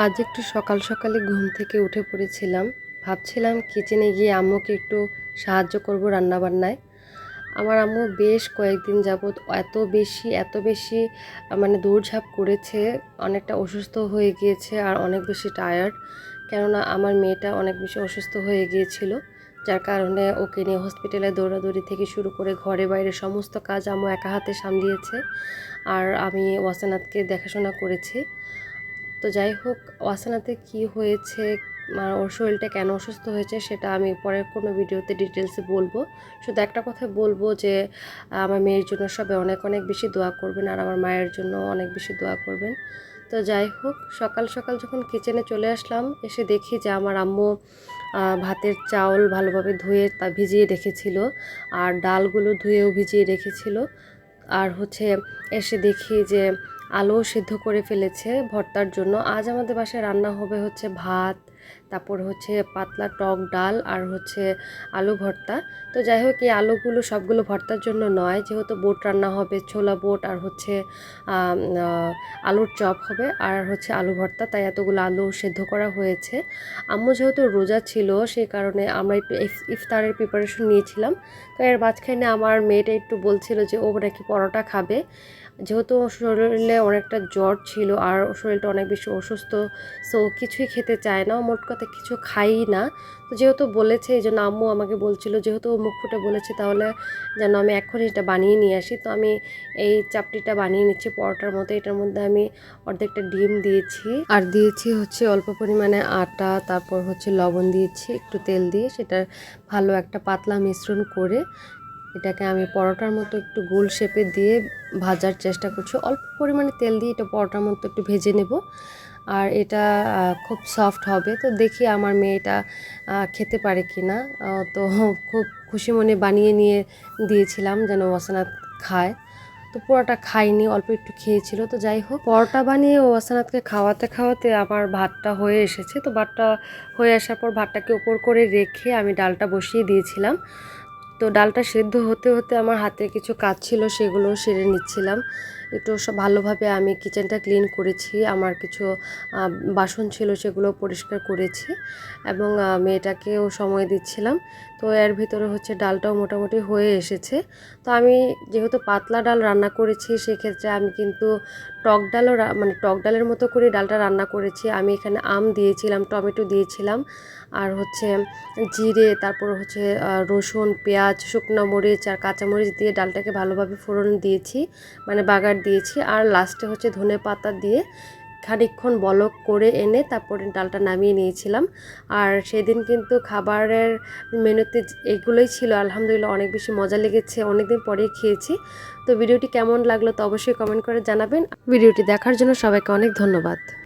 আজ একটু সকাল সকালে ঘুম থেকে উঠে পড়েছিলাম। ভাবছিলাম কিচেনে গিয়ে আম্মুকে একটু সাহায্য করব রান্নাবান্নায়। আমার আম্মু বেশ কয়েকদিন যাবৎ এত বেশি এত বেশি মানে দৌড়ঝাঁপ করেছে, অনেকটা অসুস্থ হয়ে গিয়েছে আর অনেক বেশি টায়ার্ড কেননা আমার মেয়েটা অনেক বেশি অসুস্থ হয়ে গিয়েছিল, যার কারণে ওকে নিয়ে হসপিটালে দৌড়াদৌড়ি থেকে শুরু করে ঘরে বাইরে সমস্ত কাজ আম্মু একা হাতে সামলিয়েছে। আর আমি ওয়াসানাথকে দেখাশোনা করেছি। তো যাই হোক, ওয়াসানাতে কি হয়েছে মানে ওর শরীরটা কেন অসুস্থ হয়েছে সেটা আমি পরের কোনো ভিডিওতে ডিটেলসে বলব। শুধু একটা কথা বলব যে, আমার মেয়ের জন্য সবাই অনেক অনেক বেশি দোয়া করবেন আর আমার মায়ের জন্য অনেক বেশি দোয়া করবেন। তো যাই হোক, সকাল সকাল যখন কিচেনে চলে আসলাম, এসে দেখি যে আমার আম্মু ভাতের চাউল ভালোভাবে ধুয়ে তা ভিজিয়ে রেখেছিল আর ডালগুলো ধুয়েও ভিজিয়ে রেখেছিল। আর হচ্ছে এসে দেখি যে আলু সেদ্ধ করে ফেলেছে ভর্তার জন্য। আজ আমাদের বাসায় রান্না হবে হচ্ছে ভাত, তারপর হচ্ছে পাতলা টক ডাল আর হচ্ছে আলু ভর্তা। তো যাই হোক, এই আলুগুলো সবগুলো ভর্তার জন্য নয়, যেহেতু বোট রান্না হবে, ছোলা বোট আর হচ্ছে আলুর চপ হবে আর হচ্ছে আলু ভর্তা, তাই এতগুলো আলু সেদ্ধ করা হয়েছে। আম্মু যেহেতু রোজা ছিল, সেই কারণে আমরা একটু ইফতারের প্রিপারেশন নিয়েছিলাম। তো এর মাঝখানে আমার মেয়েটা একটু বলছিল যে, ও নাকি পরোটা খাবে। যেহেতু শরীরে অনেকটা জ্বর ছিল আর শরীরটা অনেক বেশি অসুস্থ সো কিছুই খেতে চায় না। মোট কথা কিছু খাই না। তো যেহেতু বলেছে, এই জন্য আম্মু আমাকে বলছিল, যেহেতু মুখ ফুটে বলেছে, তাহলে যেন আমি এখনই এটা বানিয়ে নিয়ে আসি। তো আমি এই চাপটিটা বানিয়ে নিচ্ছি পরোটার মতো। এটার মধ্যে আমি অর্ধেকটা ডিম দিয়েছি। আর দিয়েছি হচ্ছে অল্প পরিমাণে আটা, তারপর হচ্ছে লবণ দিয়েছি, একটু তেল দিয়ে। সেটা ভালো একটা পাতলা মিশ্রণ করে এটাকে আমি পরোটার মতো একটু গোল শেপে দিয়ে ভাজার চেষ্টা করছি। অল্প পরিমাণে তেল দিয়ে এটা পরোটার মতো একটু ভেজে নেব। আর এটা খুব সফট হবে। তো দেখি আমার মেয়ে এটা খেতে পারে কি না তো খুব খুশি মনে বানিয়ে নিয়ে দিয়েছিলাম যেন ওয়াসানাথ খায়। তো পুরোটা খাইনি, অল্প একটু খেয়েছিল। তো যাই হোক, পরোটা বানিয়ে ওয়াসানাথকে খাওয়াতে খাওয়াতে আমার ভাতটা হয়ে এসেছে। তো ভাতটা হয়ে আসার পর ভাতটাকে উপর করে রেখে আমি ডালটা বসিয়ে দিয়েছিলাম। তো ডালটা সেদ্ধ হতে হতে আমার হাতে কিছু কাজ ছিল সেগুলো সেরে নিচ্ছিলাম। একটু সব ভালোভাবে আমি কিচেনটা ক্লিন করেছি, আমার কিছু বাসন ছিল সেগুলো পরিষ্কার করেছি এবং মেয়েটাকেও সময় দিচ্ছিলাম। তো এর ভিতরে হচ্ছে ডালটাও মোটামুটি হয়ে এসেছে। তো আমি যেহেতু পাতলা ডাল রান্না করেছি, সেক্ষেত্রে আমি কিন্তু টক ডালও মানে টক ডালের মতো করে ডালটা রান্না করেছি। আমি এখানে আম দিয়েছিলাম, টমেটো দিয়েছিলাম, আর হচ্ছে জিরে, তারপর হচ্ছে রসুন, পেঁয়াজ, শুকনো মরিচ আর কাঁচামরিচ দিয়ে ডালটাকে ভালোভাবে ফোড়ন দিয়েছি। মানে বাগার দিয়েছি। আর লাস্টে হচ্ছে ধনে পাতা দিয়ে খানিকক্ষণ বলক করে এনে তারপরে ডালটা নামিয়ে নিয়েছিলাম। আর সেদিন কিন্তু খাবারের মেনুতে এগুলোই ছিল। আলহামদুলিল্লাহ অনেক বেশি মজা লেগেছে, অনেকদিন পরেই খেয়েছি। তো ভিডিওটি কেমন লাগল তো অবশ্যই কমেন্ট করে জানাবেন। ভিডিওটি দেখার জন্য সবাইকে অনেক ধন্যবাদ।